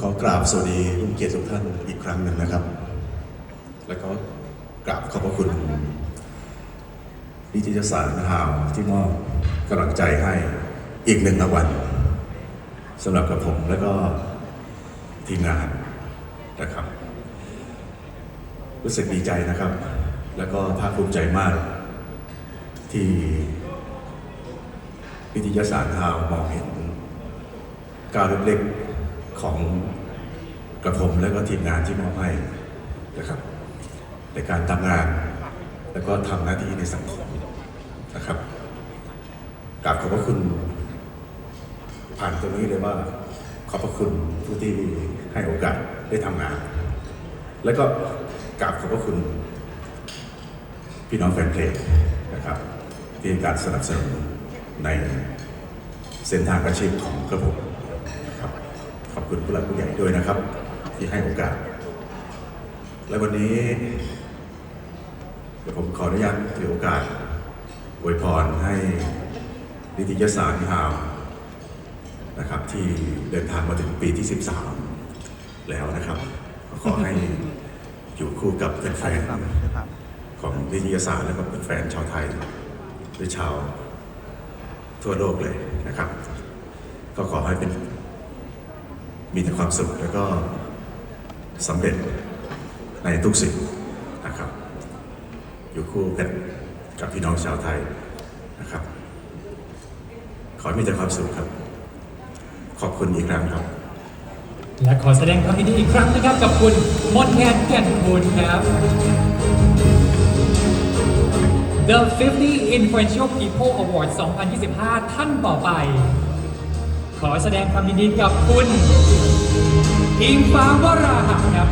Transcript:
ผู้มีเกียรติทุกท่านอีกครั้งหนึ่งนะครับ แล้วก็กราบขอบพระคุณนิตยสารหาวที่มอบกำลังใจให้อีกหนึ่งรางวัลสำหรับกระผมและก็ทีมงานนะครับ รู้สึกดีใจนะครับ แล้วก็ภาคภูมิใจมาก ที่วิทยาศาสตร์ฮาวมองเห็นก้าวเล็ก ของกระผมและก็ทีมงานที่มอบให้นะครับ ในการทำงาน แล้วก็ทำหน้าที่ในสังคมนะครับกราบขอบพระคุณผ่านตรงนี้เลยว่า ขอบพระคุณผู้ที่ให้โอกาสได้ทำงาน แล้วก็กราบขอบพระคุณพี่น้องแฟนเพลงนะครับที่การสนับสนุนในเส้นทางอาชีพของกระผม คุณผู้หลักผู้ใหญ่ด้วยนะครับ ที่ให้โอกาส และวันนี้เดี๋ยวผมขออนุญาตถือโอกาสอวยพรให้นิติยสารฮาวนะครับ ที่เดินทางมาถึงปีที่ 13 แล้วนะครับขอให้อยู่คู่กับแฟนๆของวิทยศาสตร์และก็เป็นแฟนชาวไทยหรือชาวทั่วโลกเลยนะครับ ก็ขอให้เป็น มีแต่ความสุขแล้วก็สำเร็จในทุกสิ่งนะครับ อยู่คู่กันกับพี่น้องชาวไทยนะครับ ขอให้มีแต่ความสุขครับ ขอบคุณอีกครั้งครับ และขอแสดงความยินดีอีกครั้งนะครับกับคุณมนแคนแก่นคุณครับ The 50 Influential People Award 2025 ท่านต่อไป ขอแสดงความยินดีกับคุณอิงฟ้าวราหะครับ